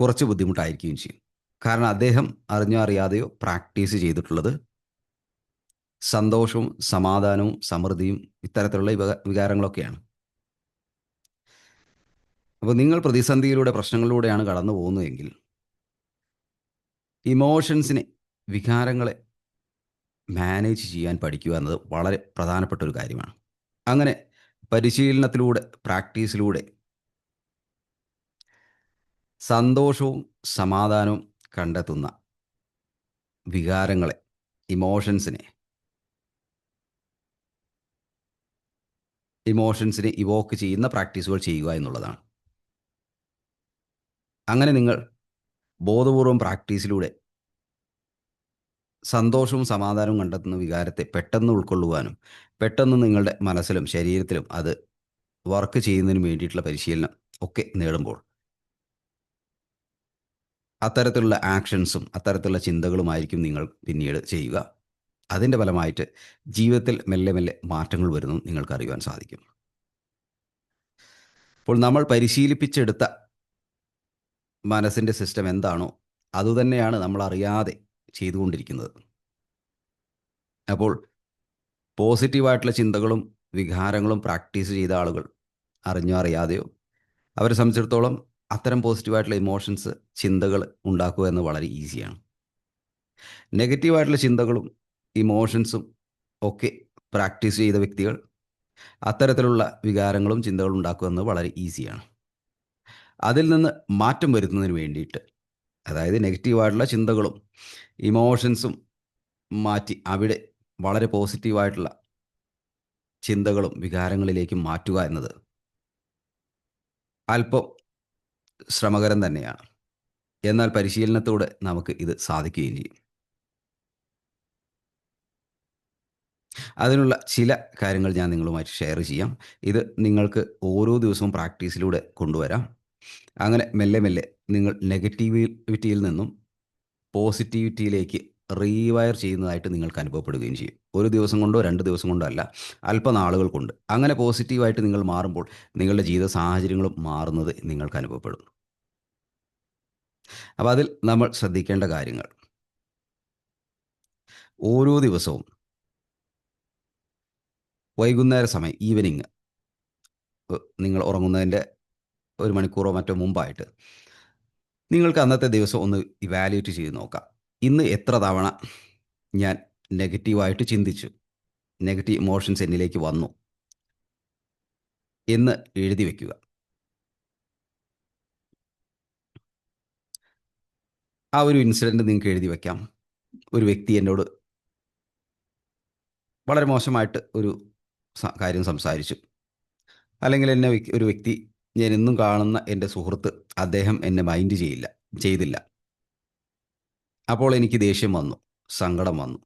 കുറച്ച് ബുദ്ധിമുട്ടായിരിക്കുകയും ചെയ്യും. കാരണം അദ്ദേഹം അറിഞ്ഞോ അറിയാതെയോ പ്രാക്ടീസ് ചെയ്തിട്ടുള്ളത് സന്തോഷവും സമാധാനവും സമൃദ്ധിയും ഇത്തരത്തിലുള്ള വികാരങ്ങളൊക്കെയാണ്. അപ്പോൾ നിങ്ങൾ പ്രതിസന്ധിയിലൂടെ പ്രശ്നങ്ങളിലൂടെയാണ് കടന്നു പോകുന്നതെങ്കിൽ ഇമോഷൻസിനെ വികാരങ്ങളെ മാനേജ് ചെയ്യാൻ പഠിക്കുക എന്നത് വളരെ പ്രധാനപ്പെട്ട ഒരു കാര്യമാണ്. അങ്ങനെ പരിശീലനത്തിലൂടെ പ്രാക്ടീസിലൂടെ സന്തോഷവും സമാധാനവും കണ്ടെത്തുന്ന വികാരങ്ങളെ ഇമോഷൻസിനെ ഇമോഷൻസിനെ ഇവോക്ക് ചെയ്യുന്ന പ്രാക്ടീസുകൾ ചെയ്യുക എന്നുള്ളതാണ്. അങ്ങനെ നിങ്ങൾ ബോധപൂർവം പ്രാക്ടീസിലൂടെ സന്തോഷവും സമാധാനവും കണ്ടെത്തുന്ന വികാരത്തെ പെട്ടെന്ന് ഉൾക്കൊള്ളുവാനും പെട്ടെന്ന് നിങ്ങളുടെ മനസ്സിലും ശരീരത്തിലും അത് വർക്ക് ചെയ്യുന്നതിന് വേണ്ടിയിട്ടുള്ള പരിശീലനം ഒക്കെ നേടുമ്പോൾ അത്തരത്തിലുള്ള ആക്ഷൻസും അത്തരത്തിലുള്ള ചിന്തകളുമായിരിക്കും നിങ്ങൾ പിന്നീട് ചെയ്യുക. അതിന്റെ ഫലമായിട്ട് ജീവിതത്തിൽ മെല്ലെ മെല്ലെ മാറ്റങ്ങൾ വരുന്നു നിങ്ങൾക്ക് അറിയുവാൻ സാധിക്കും. അപ്പോൾ നമ്മൾ പരിശീലിപ്പിച്ചെടുത്ത മനസ്സിന്റെ സിസ്റ്റം എന്താണോ അതുതന്നെയാണ് നമ്മൾ അറിയാതെ ചെയ്തുകൊണ്ടിരിക്കുന്നത്. അപ്പോൾ പോസിറ്റീവായിട്ടുള്ള ചിന്തകളും വികാരങ്ങളും പ്രാക്ടീസ് ചെയ്ത ആളുകൾ അറിഞ്ഞോ അറിയാതെയോ അവരെ സംബന്ധിച്ചിടത്തോളം അത്തരം പോസിറ്റീവായിട്ടുള്ള ഇമോഷൻസ് ചിന്തകൾ ഉണ്ടാക്കുക എന്ന് വളരെ ഈസിയാണ്. നെഗറ്റീവായിട്ടുള്ള ചിന്തകളും ഇമോഷൻസും ഒക്കെ പ്രാക്ടീസ് ചെയ്ത വ്യക്തികൾ അത്തരത്തിലുള്ള വികാരങ്ങളും ചിന്തകളും ഉണ്ടാക്കുക എന്നത് വളരെ ഈസിയാണ്. അതിൽ നിന്ന് മാറ്റം വരുത്തുന്നതിന് വേണ്ടിയിട്ട് അതായത് നെഗറ്റീവായിട്ടുള്ള ചിന്തകളും ഇമോഷൻസും മാറ്റി അവിടെ വളരെ പോസിറ്റീവായിട്ടുള്ള ചിന്തകളും വികാരങ്ങളിലേക്ക് മാറ്റുക എന്നത് അല്പം ശ്രമകരം തന്നെയാണ്. എന്നാൽ പരിശീലനത്തോടെ നമുക്ക് ഇത് സാധിക്കുകയും ചെയ്യും. അതിനുള്ള ചില കാര്യങ്ങൾ ഞാൻ നിങ്ങളുമായിട്ട് ഷെയർ ചെയ്യാം. ഇത് നിങ്ങൾക്ക് ഓരോ ദിവസവും പ്രാക്ടീസിലൂടെ കൊണ്ടുവരാം. അങ്ങനെ മെല്ലെ മെല്ലെ നിങ്ങൾ നെഗറ്റിവിറ്റിയിൽ നിന്നും പോസിറ്റിവിറ്റിയിലേക്ക് റീവയർ ചെയ്യുന്നതായിട്ട് നിങ്ങൾക്ക് അനുഭവപ്പെടുകയും ചെയ്യും. ഒരു ദിവസം കൊണ്ടോ രണ്ട് ദിവസം കൊണ്ടോ അല്ല അല്പനാളുകൾ കൊണ്ട് അങ്ങനെ പോസിറ്റീവായിട്ട് നിങ്ങൾ മാറുമ്പോൾ നിങ്ങളുടെ ജീവിത സാഹചര്യങ്ങളും മാറുന്നത് നിങ്ങൾക്ക് അനുഭവപ്പെടും അപ്പോൾ അതിൽ നമ്മൾ ശ്രദ്ധിക്കേണ്ട കാര്യങ്ങൾ. ഓരോ ദിവസവും വൈകുന്നേര സമയം ഈവനിങ് നിങ്ങൾ ഉറങ്ങുന്നതിന്റെ ഒരു മണിക്കൂറോ മറ്റോ മുമ്പായിട്ട് നിങ്ങൾക്ക് അന്നത്തെ ദിവസം ഒന്ന് ഇവാലുവേറ്റ് ചെയ്ത് നോക്കാം. ഇന്ന് എത്ര തവണ ഞാൻ നെഗറ്റീവായിട്ട് ചിന്തിച്ചു? നെഗറ്റീവ് ഇമോഷൻസ് എന്നിലേക്ക് വന്നു? എന്ന് എഴുതി വയ്ക്കുക ആ ഒരു ഇൻസിഡന്റ് നിങ്ങൾക്ക് എഴുതി വയ്ക്കാം ഒരു വ്യക്തി എന്നോട് വളരെ മോശമായിട്ട് ഒരു കാര്യം സംസാരിച്ചു. അല്ലെങ്കിൽ എന്നെ ഒരു വ്യക്തി ഞാൻ എന്നും കാണുന്ന എന്റെ സുഹൃത്ത് അദ്ദേഹം എന്നെ മൈൻഡ് ചെയ്യില്ല ചെയ്തില്ല. അപ്പോൾ എനിക്ക് ദേഷ്യം വന്നു സങ്കടം വന്നു.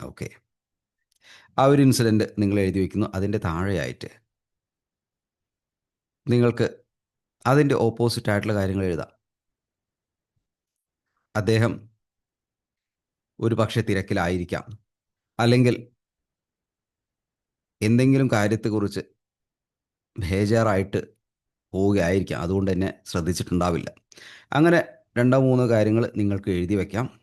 ഓക്കെ ആ ഒരു ഇൻസിഡന്റ് നിങ്ങൾ എഴുതി വയ്ക്കുന്നു അതിന്റെ താഴെയായിട്ട് നിങ്ങൾക്ക് അതിന്റെ ഓപ്പോസിറ്റ് ആയിട്ടുള്ള കാര്യങ്ങൾ എഴുതാം. അദ്ദേഹം ഒരു പക്ഷേ തിരക്കിലായിരിക്കാം. അല്ലെങ്കിൽ എന്തെങ്കിലും കാര്യത്തെക്കുറിച്ച് ബേജാറായിട്ട് പോവുകയായിരിക്കാം. അതുകൊണ്ട് തന്നെ ശ്രദ്ധിച്ചിട്ടുണ്ടാവില്ല. അങ്ങനെ രണ്ടോ മൂന്നോ കാര്യങ്ങൾ നിങ്ങൾക്ക് എഴുതി വയ്ക്കാം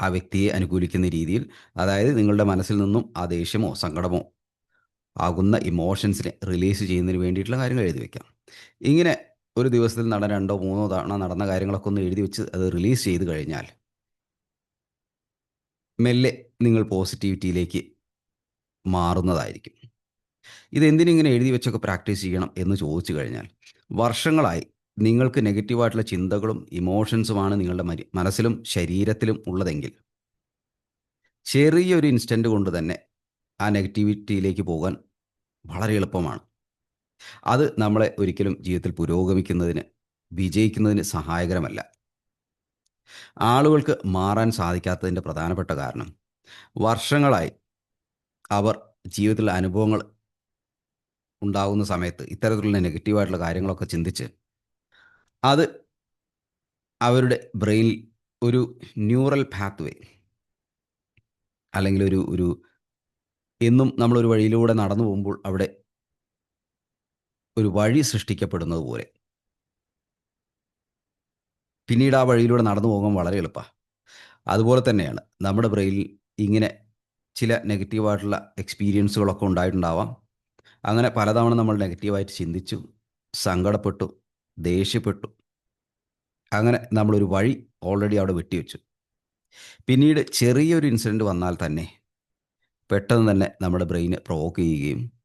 ആ വ്യക്തിയെ അനുകൂലിക്കുന്ന രീതിയിൽ. അതായത് നിങ്ങളുടെ മനസ്സിൽ നിന്നും ആ ദേഷ്യമോ സങ്കടമോ ആകുന്ന ഇമോഷൻസിനെ റിലീസ് ചെയ്യുന്നതിന് വേണ്ടിയിട്ടുള്ള കാര്യങ്ങൾ എഴുതി വയ്ക്കാം ഇങ്ങനെ ഒരു ദിവസത്തിൽ നടന്ന രണ്ടോ മൂന്നോ തവണ നടന്ന കാര്യങ്ങളൊക്കെ ഒന്ന് എഴുതി വെച്ച് അത് റിലീസ് ചെയ്ത് കഴിഞ്ഞാൽ മെല്ലെ നിങ്ങൾ പോസിറ്റിവിറ്റിയിലേക്ക് മാറുന്നതായിരിക്കും. ഇതെന്തിനിങ്ങനെ എഴുതി വെച്ചൊക്കെ പ്രാക്ടീസ് ചെയ്യണം എന്ന് ചോദിച്ചു കഴിഞ്ഞാൽ വർഷങ്ങളായി നിങ്ങൾക്ക് നെഗറ്റീവായിട്ടുള്ള ചിന്തകളും ഇമോഷൻസുമാണ് നിങ്ങളുടെ മനസ്സിലും ശരീരത്തിലും ഉള്ളതെങ്കിൽ ചെറിയൊരു ഇൻസ്റ്റന്റ് കൊണ്ട് തന്നെ ആ നെഗറ്റിവിറ്റിയിലേക്ക് പോകാൻ വളരെ എളുപ്പമാണ്. അത് നമ്മളെ ഒരിക്കലും ജീവിതത്തിൽ പുരോഗമിക്കുന്നതിന് വിജയിക്കുന്നതിന് സഹായകരമല്ല. ആളുകൾക്ക് മാറാൻ സാധിക്കാത്തതിന്റെ പ്രധാനപ്പെട്ട കാരണം വർഷങ്ങളായി അവർ ജീവിതത്തിലെ അനുഭവങ്ങൾ ഉണ്ടാകുന്ന സമയത്ത് ഇത്തരത്തിലുള്ള നെഗറ്റീവായിട്ടുള്ള കാര്യങ്ങളൊക്കെ ചിന്തിച്ച് അത് അവരുടെ ബ്രെയിനിൽ ഒരു ന്യൂറൽ പാത്ത് വേ അല്ലെങ്കിൽ ഒരു ഒരു എന്നും നമ്മളൊരു വഴിയിലൂടെ നടന്നു പോകുമ്പോൾ അവിടെ ഒരു വഴി സൃഷ്ടിക്കപ്പെടുന്നത് പോലെ. പിന്നീട് ആ വഴിയിലൂടെ നടന്നു പോകാൻ വളരെ എളുപ്പമാണ് അതുപോലെ തന്നെയാണ് നമ്മുടെ ബ്രെയിനിൽ ഇങ്ങനെ ചില നെഗറ്റീവായിട്ടുള്ള എക്സ്പീരിയൻസുകളൊക്കെ ഉണ്ടായിട്ടുണ്ടാവാം. അങ്ങനെ പലതവണ നമ്മൾ നെഗറ്റീവായിട്ട് ചിന്തിച്ചു സങ്കടപ്പെട്ടു ദേഷ്യപ്പെട്ടു. അങ്ങനെ നമ്മളൊരു വഴി ഓൾറെഡി അവിടെ വെട്ടിവെച്ചു. പിന്നീട് ചെറിയൊരു ഇൻസിഡന്റ് വന്നാൽ തന്നെ പെട്ടെന്ന് തന്നെ നമ്മുടെ ബ്രെയിന് പ്രൊവോക്ക് ചെയ്യുകയും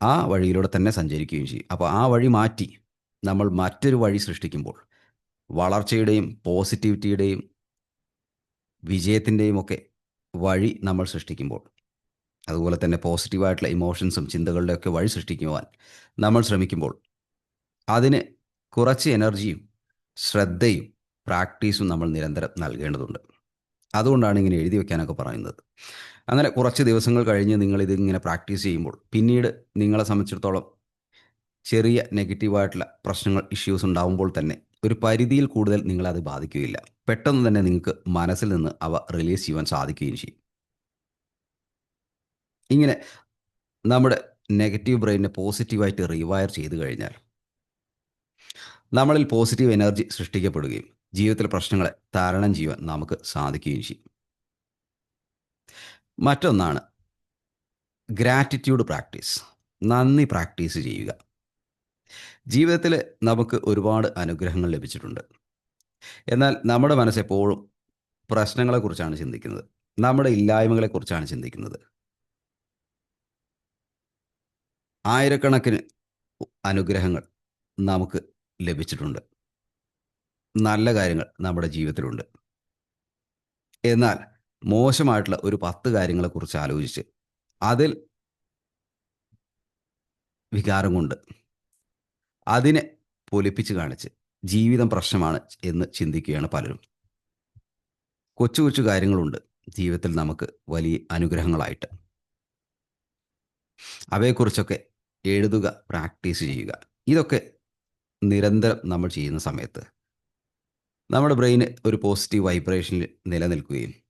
ആ വഴിയിലൂടെ തന്നെ സഞ്ചരിക്കുകയും ചെയ്യും. അപ്പോൾ ആ വഴി മാറ്റി നമ്മൾ മറ്റൊരു വഴി സൃഷ്ടിക്കുമ്പോൾ വളർച്ചയുടെയും പോസിറ്റിവിറ്റിയുടെയും വിജയത്തിന്റെയും ഒക്കെ വഴി നമ്മൾ സൃഷ്ടിക്കുമ്പോൾ അതുപോലെ തന്നെ പോസിറ്റീവായിട്ടുള്ള ഇമോഷൻസും ചിന്തകളുടെയൊക്കെ വഴി സൃഷ്ടിക്കുവാൻ നമ്മൾ ശ്രമിക്കുമ്പോൾ അതിന് കുറച്ച് എനർജിയും ശ്രദ്ധയും പ്രാക്ടീസും നമ്മൾ നിരന്തരം നൽകേണ്ടതുണ്ട്. അതുകൊണ്ടാണ് ഇങ്ങനെ എഴുതി വെക്കാനൊക്കെ പറയുന്നത്. അങ്ങനെ കുറച്ച് ദിവസങ്ങൾ കഴിഞ്ഞ് നിങ്ങൾ ഇതിങ്ങനെ പ്രാക്ടീസ് ചെയ്യുമ്പോൾ പിന്നീട് നിങ്ങളെ സംബന്ധിച്ചിടത്തോളം ചെറിയ നെഗറ്റീവായിട്ടുള്ള പ്രശ്നങ്ങൾ ഇഷ്യൂസ് ഉണ്ടാകുമ്പോൾ തന്നെ ഒരു പരിധിയിൽ കൂടുതൽ നിങ്ങളത് ബാധിക്കുകയില്ല. പെട്ടെന്ന് തന്നെ നിങ്ങൾക്ക് മനസ്സിൽ നിന്ന് അവ റിലീസ് ചെയ്യുവാൻ സാധിക്കുകയും ചെയ്യും. ഇങ്ങനെ നമ്മുടെ നെഗറ്റീവ് ബ്രെയിനെ പോസിറ്റീവായിട്ട് റീവയർ ചെയ്തു കഴിഞ്ഞാൽ നമ്മളിൽ പോസിറ്റീവ് എനർജി സൃഷ്ടിക്കപ്പെടുകയും ജീവിതത്തിലെ പ്രശ്നങ്ങളെ തരണം ചെയ്യുവാൻ നമുക്ക് സാധിക്കുകയും ചെയ്യും. മറ്റൊന്നാണ്. ഗ്രാറ്റിറ്റ്യൂഡ് പ്രാക്ടീസ് നന്ദി പ്രാക്ടീസ് ചെയ്യുക. ജീവിതത്തിൽ നമുക്ക് ഒരുപാട് അനുഗ്രഹങ്ങൾ ലഭിച്ചിട്ടുണ്ട്. എന്നാൽ നമ്മുടെ മനസ്സെപ്പോഴും പ്രശ്നങ്ങളെക്കുറിച്ചാണ് ചിന്തിക്കുന്നത്. നമ്മുടെ ഇല്ലായ്മകളെക്കുറിച്ചാണ് ചിന്തിക്കുന്നത്. ആയിരക്കണക്കിന് അനുഗ്രഹങ്ങൾ നമുക്ക് ലഭിച്ചിട്ടുണ്ട്. നല്ല കാര്യങ്ങൾ നമ്മുടെ ജീവിതത്തിലുണ്ട്. എന്നാൽ മോശമായിട്ടുള്ള ഒരു പത്ത് കാര്യങ്ങളെക്കുറിച്ച് ആലോചിച്ച് അതിൽ വികാരം കൊണ്ട് അതിനെ പൊലിപ്പിച്ച് കാണിച്ച് ജീവിതം പ്രശ്നമാണ് എന്ന് ചിന്തിക്കുകയാണ് പലരും. കൊച്ചു കൊച്ചു കാര്യങ്ങളുണ്ട് ജീവിതത്തിൽ നമുക്ക് വലിയ അനുഗ്രഹങ്ങളായിട്ട്. അവയെക്കുറിച്ചൊക്കെ എഴുതുക പ്രാക്ടീസ് ചെയ്യുക. ഇതൊക്കെ നിരന്തരം നമ്മൾ ചെയ്യുന്ന സമയത്ത് നമ്മുടെ ബ്രെയിന് ഒരു പോസിറ്റീവ് വൈബ്രേഷനിൽ നിലനിൽക്കുകയും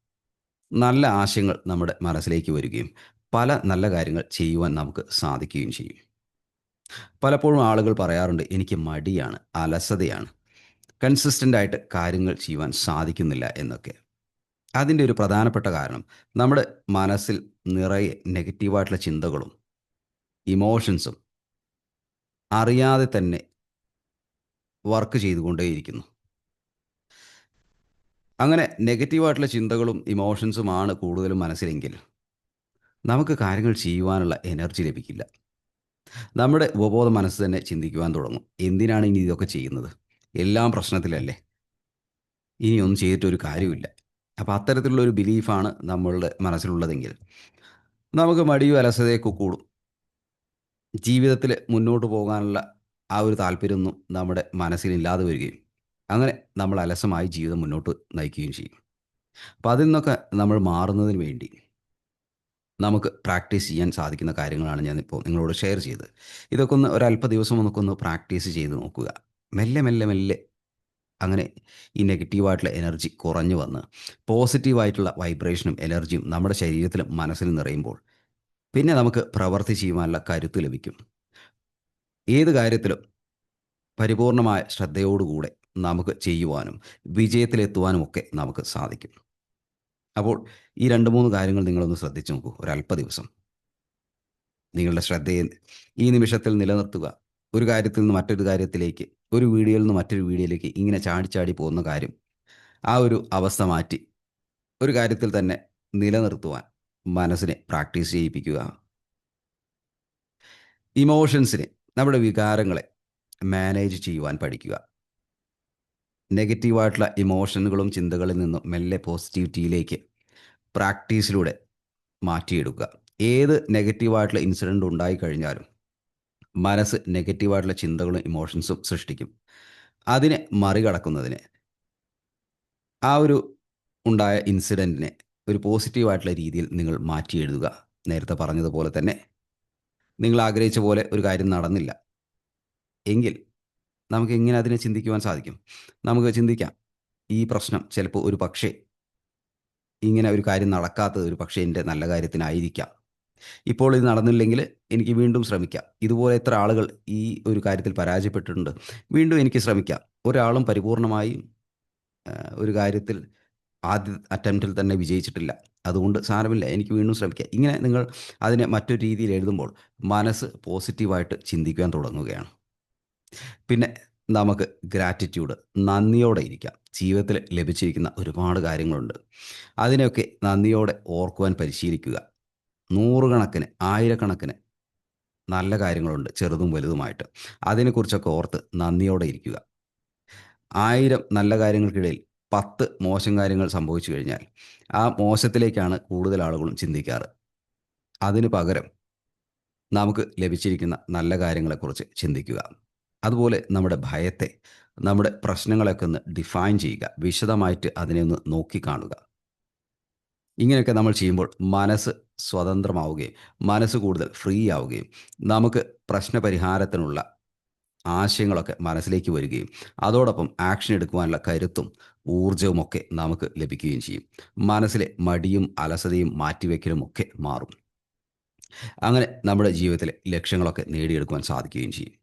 നല്ല ആശയങ്ങൾ നമ്മുടെ മനസ്സിലേക്ക് വരികയും പല നല്ല കാര്യങ്ങൾ ചെയ്യുവാൻ നമുക്ക് സാധിക്കുകയും ചെയ്യും. പലപ്പോഴും ആളുകൾ പറയാറുണ്ട് എനിക്ക് മടിയാണ് അലസതയാണ്. കൺസിസ്റ്റന്റ് ആയിട്ട് കാര്യങ്ങൾ ചെയ്യുവാൻ സാധിക്കുന്നില്ല എന്നൊക്കെ. അതിന്റെ ഒരു പ്രധാനപ്പെട്ട കാരണം നമ്മുടെ മനസ്സിൽ നിറയെ നെഗറ്റീവായിട്ടുള്ള ചിന്തകളും ഇമോഷൻസും അറിയാതെ തന്നെ വർക്ക് ചെയ്തുകൊണ്ടേയിരിക്കുന്നു. അങ്ങനെ നെഗറ്റീവായിട്ടുള്ള ചിന്തകളും ഇമോഷൻസുമാണ് കൂടുതലും മനസ്സിലെങ്കിൽ നമുക്ക് കാര്യങ്ങൾ ചെയ്യുവാനുള്ള എനർജി ലഭിക്കില്ല. നമ്മുടെ ഉപബോധ മനസ്സ് തന്നെ ചിന്തിക്കുവാൻ തുടങ്ങും. എന്തിനാണ് ഇനി ഇതൊക്കെ ചെയ്യുന്നത്? എല്ലാം പ്രശ്നത്തിലല്ലേ? ഇനി ഒന്നും ചെയ്തിട്ടൊരു കാര്യമില്ല അപ്പോൾ അത്തരത്തിലുള്ള ഒരു ബിലീഫാണ് നമ്മളുടെ മനസ്സിലുള്ളതെങ്കിൽ നമുക്ക് മടിയും അലസതയൊക്കെ കൂടും. ജീവിതത്തിൽ മുന്നോട്ട് പോകാനുള്ള ആ ഒരു താല്പര്യമൊന്നും നമ്മുടെ മനസ്സിലില്ലാതെ വരികയും അങ്ങനെ നമ്മൾ അലസമായി ജീവിതം മുന്നോട്ട് നയിക്കുകയും ചെയ്യും. അപ്പോൾ അതിൽ നിന്നൊക്കെ നമ്മൾ മാറുന്നതിന് വേണ്ടി നമുക്ക് പ്രാക്ടീസ് ചെയ്യാൻ സാധിക്കുന്ന കാര്യങ്ങളാണ് ഞാനിപ്പോൾ നിങ്ങളോട് ഷെയർ ചെയ്തത്. ഇതൊക്കെ ഒന്ന് ഒരല്പ ദിവസം നമുക്കൊന്ന് പ്രാക്ടീസ് ചെയ്ത് നോക്കുക. മെല്ലെ മെല്ലെ മെല്ലെ അങ്ങനെ ഈ നെഗറ്റീവായിട്ടുള്ള എനർജി കുറഞ്ഞു വന്ന് പോസിറ്റീവായിട്ടുള്ള വൈബ്രേഷനും എനർജിയും നമ്മുടെ ശരീരത്തിലും മനസ്സിലും നിറയുമ്പോൾ പിന്നെ നമുക്ക് പ്രവർത്തി ചെയ്യുവാനുള്ള കരുത്ത് ലഭിക്കും. ഏത് കാര്യത്തിലും പരിപൂർണമായ ശ്രദ്ധയോടുകൂടെ നമുക്ക് ചെയ്യുവാനും വിജയത്തിലെത്തുവാനും ഒക്കെ നമുക്ക് സാധിക്കും. അപ്പോൾ ഈ രണ്ട് മൂന്ന് കാര്യങ്ങൾ നിങ്ങളൊന്ന് ശ്രദ്ധിച്ചു നോക്കൂ. ഒരല്പ ദിവസം. നിങ്ങളുടെ ശ്രദ്ധയെ ഈ നിമിഷത്തിൽ നിലനിർത്തുക. ഒരു കാര്യത്തിൽ നിന്ന് മറ്റൊരു കാര്യത്തിലേക്ക് ഒരു വീഡിയോയിൽ നിന്ന് മറ്റൊരു വീഡിയോയിലേക്ക് ഇങ്ങനെ ചാടി ചാടി പോകുന്ന കാര്യം ആ ഒരു അവസ്ഥ മാറ്റി ഒരു കാര്യത്തിൽ തന്നെ നിലനിർത്തുവാൻ മനസ്സിനെ പ്രാക്ടീസ് ചെയ്യിപ്പിക്കുക. ഇമോഷൻസിനെ നമ്മുടെ വികാരങ്ങളെ മാനേജ് ചെയ്യുവാൻ പഠിക്കുക. നെഗറ്റീവായിട്ടുള്ള ഇമോഷനുകളും ചിന്തകളിൽ നിന്നും മെല്ലെ പോസിറ്റിവിറ്റിയിലേക്ക് പ്രാക്ടീസിലൂടെ മാറ്റിയെടുക്കുക. ഏത് നെഗറ്റീവായിട്ടുള്ള ഇൻസിഡന്റ് ഉണ്ടായിക്കഴിഞ്ഞാലും മനസ്സ് നെഗറ്റീവായിട്ടുള്ള ചിന്തകളും ഇമോഷൻസും സൃഷ്ടിക്കും. അതിനെ മറികടക്കുന്നതിന് ആ ഒരു ഉണ്ടായ ഇൻസിഡന്റിനെ ഒരു പോസിറ്റീവായിട്ടുള്ള രീതിയിൽ നിങ്ങൾ മാറ്റി എഴുതുക നേരത്തെ പറഞ്ഞതുപോലെ തന്നെ നിങ്ങൾ ആഗ്രഹിച്ച പോലെ ഒരു കാര്യം നടന്നില്ല. എങ്കിൽ നമുക്ക് എങ്ങനെ അതിനെ ചിന്തിക്കുവാൻ സാധിക്കും? നമുക്ക് ചിന്തിക്കാം. ഈ പ്രശ്നം ചിലപ്പോൾ ഒരു പക്ഷേ ഇങ്ങനെ ഒരു കാര്യം നടക്കാത്തത് ഒരു പക്ഷേ എന്റെ നല്ല കാര്യത്തിനായിരിക്കാം. ഇപ്പോൾ ഇത് നടന്നില്ലെങ്കിൽ എനിക്ക് വീണ്ടും ശ്രമിക്കാം. ഇതുപോലെ എത്ര ആളുകൾ ഈ ഒരു കാര്യത്തിൽ പരാജയപ്പെട്ടിട്ടുണ്ട്. വീണ്ടും എനിക്ക് ശ്രമിക്കാം. ഒരാളും പരിപൂർണമായും ഒരു കാര്യത്തിൽ ആദ്യ അറ്റംപ്റ്റിൽ തന്നെ വിജയിച്ചിട്ടില്ല. അതുകൊണ്ട് സാരമില്ല. എനിക്ക് വീണ്ടും ശ്രമിക്കാം. ഇങ്ങനെ നിങ്ങൾ അതിനെ മറ്റൊരു രീതിയിൽ എഴുതുമ്പോൾ മനസ്സ് പോസിറ്റീവായിട്ട് ചിന്തിക്കാൻ തുടങ്ങുകയാണ്. പിന്നെ നമുക്ക് ഗ്രാറ്റിറ്റ്യൂഡ് നന്ദിയോടെ ഇരിക്കാം. ജീവിതത്തിൽ ലഭിച്ചിരിക്കുന്ന ഒരുപാട് കാര്യങ്ങളുണ്ട്. അതിനെയൊക്കെ നന്ദിയോടെ ഓർക്കുവാൻ പരിശീലിക്കുക. നൂറുകണക്കിന് ആയിരക്കണക്കിന് നല്ല കാര്യങ്ങളുണ്ട് ചെറുതും വലുതുമായിട്ട്. അതിനെക്കുറിച്ചൊക്കെ ഓർത്ത് നന്ദിയോടെ ഇരിക്കുക. ആയിരം നല്ല കാര്യങ്ങൾക്കിടയിൽ പത്ത് മോശം കാര്യങ്ങൾ സംഭവിച്ചു കഴിഞ്ഞാൽ ആ മോശത്തിലേക്കാണ് കൂടുതൽ ആളുകളും ചിന്തിക്കാറ്. അതിന് പകരം നമുക്ക് ലഭിച്ചിരിക്കുന്ന നല്ല കാര്യങ്ങളെക്കുറിച്ച് ചിന്തിക്കുക. അതുപോലെ നമ്മുടെ ഭയത്തെ നമ്മുടെ പ്രശ്നങ്ങളെയൊക്കെ ഒന്ന് ഡിഫൈൻ ചെയ്യുക വിശദമായിട്ട് അതിനെ ഒന്ന് നോക്കിക്കാണുക ഇങ്ങനെയൊക്കെ നമ്മൾ ചെയ്യുമ്പോൾ മനസ്സ് സ്വതന്ത്രമാവുകയും മനസ്സ് കൂടുതൽ ഫ്രീ ആവുകയും നമുക്ക് പ്രശ്നപരിഹാരത്തിനുള്ള ആശയങ്ങളൊക്കെ മനസ്സിലേക്ക് വരികയും അതോടൊപ്പം ആക്ഷൻ എടുക്കുവാനുള്ള കരുത്തും ഊർജവും ഒക്കെ നമുക്ക് ലഭിക്കുകയും ചെയ്യും. മനസ്സിലെ മടിയും അലസതയും മാറ്റിവെക്കലും ഒക്കെ മാറും. അങ്ങനെ നമ്മുടെ ജീവിതത്തിലെ ലക്ഷ്യങ്ങളൊക്കെ നേടിയെടുക്കുവാൻ സാധിക്കുകയും ചെയ്യും.